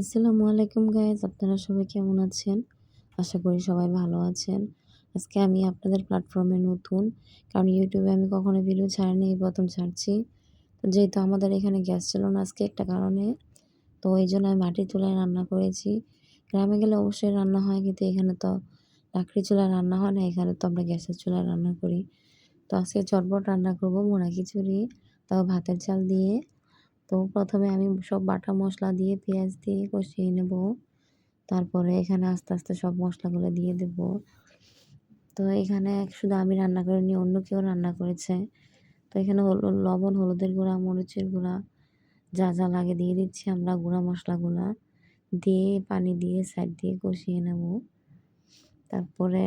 আসসালামু আলাইকুম গাইজ আপনারা সবাই কেমন আছেন? আশা করি সবাই ভালো আছেন। আজকে আমি আপনাদের প্ল্যাটফর্মে নতুন, কারণ ইউটিউবে আমি কখনো ভিডিও ছাড়িনি, এই প্রথম ছাড়ছি। তো যেহেতু আমাদের এখানে গ্যাস ছিল না আজকে একটা কারণে, তো এই জন্য আমি মাটির চুলায় রান্না করেছি। গ্রামে গেলে অবশ্যই রান্না হয়, কিন্তু এখানে তো লাকড়ি চুলায় রান্না হয় না, এখানে তো আমরা গ্যাসের চুলায় রান্না করি। তো আজকে চটপট রান্না করব মোড়া খিচুড়ি, তাও ভাতের চাল দিয়ে। তো প্রথমে আমি সব বাটা মশলা দিয়ে, পেঁয়াজ দিয়ে কষিয়ে নেব। তারপরে এখানে আস্তে আস্তে সব মশলাগুলো দিয়ে দেব। তো এখানে শুধু আমি রান্না করিনি, অন্য কেউ রান্না করেছে। তো এখানে লবণ, হলুদের গুঁড়া, মরিচের গুঁড়া, যা যা লাগে দিয়ে দিচ্ছি আমরা গুঁড়া মশলাগুলো। দিয়ে পানি দিয়ে সাইড দিয়ে কষিয়ে নেব। তারপরে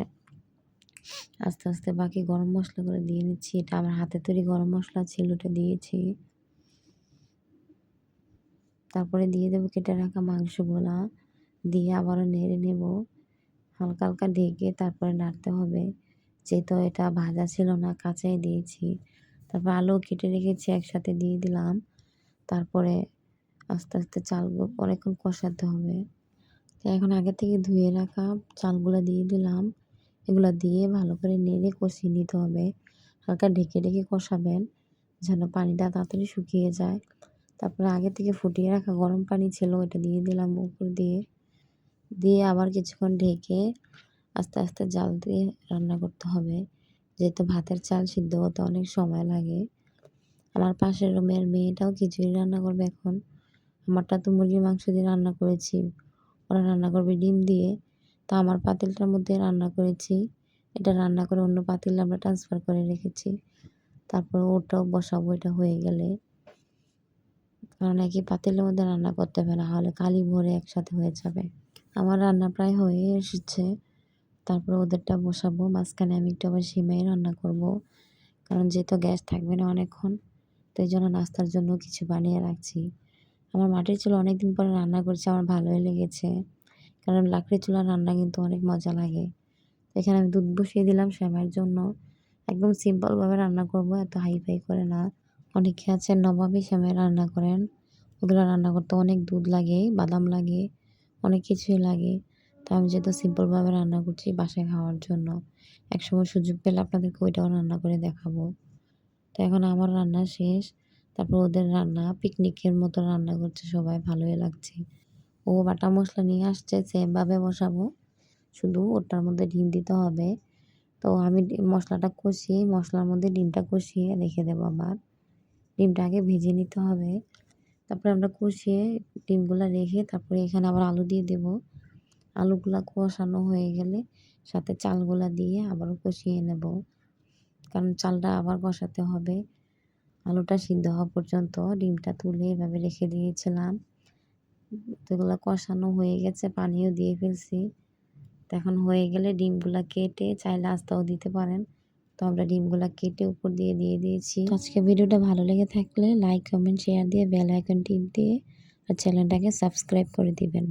আস্তে আস্তে বাকি গরম মশলাগুলো দিয়ে নিচ্ছি। এটা আমার হাতে তৈরি গরম মশলা ছিল, ওটা দিয়েছি। তারপরে দিয়ে দেবো কেটে রাখা মাংসগুলা। দিয়ে আবারও নেড়ে নেব। হালকা হালকা ঢেকে তারপরে নাড়তে হবে। যেহেতু এটা ভাজা ছিল না, কাঁচাই দিয়েছি। তারপর আলু কেটে রেখেছি, একসাথে দিয়ে দিলাম। তারপরে আস্তে আস্তে চালগুলো অনেকক্ষণ কষাতে হবে। তো এখন আগে থেকে ধুয়ে রাখা চালগুলো দিয়ে দিলাম। এগুলো দিয়ে ভালো করে নেড়ে কষিয়ে নিতে হবে। হালকা ঢেকে ঢেকে কষাবেন, যেন পানিটা তাড়াতাড়ি শুকিয়ে যায়। তারপরে আগে থেকে ফুটিয়ে রাখা গরম পানি ছিল ওটা দিয়ে দিলাম উপর দিয়ে। দিয়ে আবার কিছুক্ষণ ঢেকে আস্তে আস্তে জাল দিয়ে রান্না করতে হবে। যেহেতু ভাতের চাল সিদ্ধ হতে অনেক সময় লাগে। আমার পাশের রুমের মেয়েটাও খিচুড়ি রান্না করবে এখন। আমারটা তো মুরগির মাংস দিয়ে রান্না করেছি। ওরা রান্না করবে ডিম দিয়ে। তা আমার পাতিলটার মধ্যে রান্না করেছি। এটা রান্না করে অন্য পাতিল আমরা ট্রান্সফার করে রেখেছি। তারপর ওটাও বসাবো, এটা হয়ে গেলে। কারণ একই পাতিলের মধ্যে রান্না করতে হবে, না হলে কালি ভরে একসাথে হয়ে যাবে। আমার রান্না প্রায় হয়ে এসেছে। তারপর ওদেরটা বসাবো, মাঝখানে আমি একটু আবার সিমাই রান্না করব। কারণ যেহেতু গ্যাস থাকবে না অনেকক্ষণ, তো এই জন্য নাস্তার জন্য কিছু বানিয়ে রাখছি। আমার মাটির চুলা অনেকদিন পরে রান্না করছি, আমার ভালোই লেগেছে। কারণ লাকড়ির চুলা রান্না কিন্তু অনেক মজা লাগে। এখানে আমি দুধ বসিয়ে দিলাম শ্যামাইয়ের জন্য। একদম সিম্পলভাবে রান্না করব, এত হাই ফাই করে না। অনেকে আছে নবাবী শ্যামাই রান্না করেন। ওগুলো রান্না করতে অনেক দুধ লাগে, বাদাম লাগে, অনেক কিছুই লাগে। তো আমি যেহেতু সিম্পলভাবে রান্না করছি বাসায় খাওয়ার জন্য, একসময় সুযোগ পেলে আপনাদেরকে ওইটাও রান্না করে দেখাবো। তো এখন আমার রান্না শেষ, তারপর ওদের রান্না পিকনিকের মতো রান্না করছে সবাই, ভালোই লাগছে। ও বাটা মশলা নিয়ে আসছে, সেমভাবে বসাবো, শুধু ওটার মধ্যে ডিম দিতে হবে। তো আমি মশলাটা কষিয়ে, মশলার মধ্যে ডিমটা কষিয়ে রেখে দেবো আবার। ডিমটা আগে ভেজে নিতে হবে। তারপরে আমরা কষিয়ে ডিমগুলো রেখে তারপরে এখানে আবার আলু দিয়ে দেব। আলুগুলা কষানো হয়ে গেলে সাথে চালগুলা দিয়ে আবারও কষিয়ে নেব। কারণ চালটা আবার কষাতে হবে। আলুটা সিদ্ধ হওয়া পর্যন্ত ডিমটা তুলে এভাবে রেখে দিয়েছিলাম। এগুলো কষানো হয়ে গেছে, পানিও দিয়ে ফেলছি। তো এখন হয়ে গেলে ডিমগুলা কেটে চাইলে আস্তাও দিতে পারেন। তো আমরা ডিমগুলো কেটে উপর দিয়ে দিয়ে দিয়েছি। আজকে ভিডিওটা ভালো লেগে থাকলে লাইক কমেন্ট শেয়ার দিয়ে বেল আইকন টিপ দিয়ে আর চ্যানেলটাকে সাবস্ক্রাইব করে দিবেন।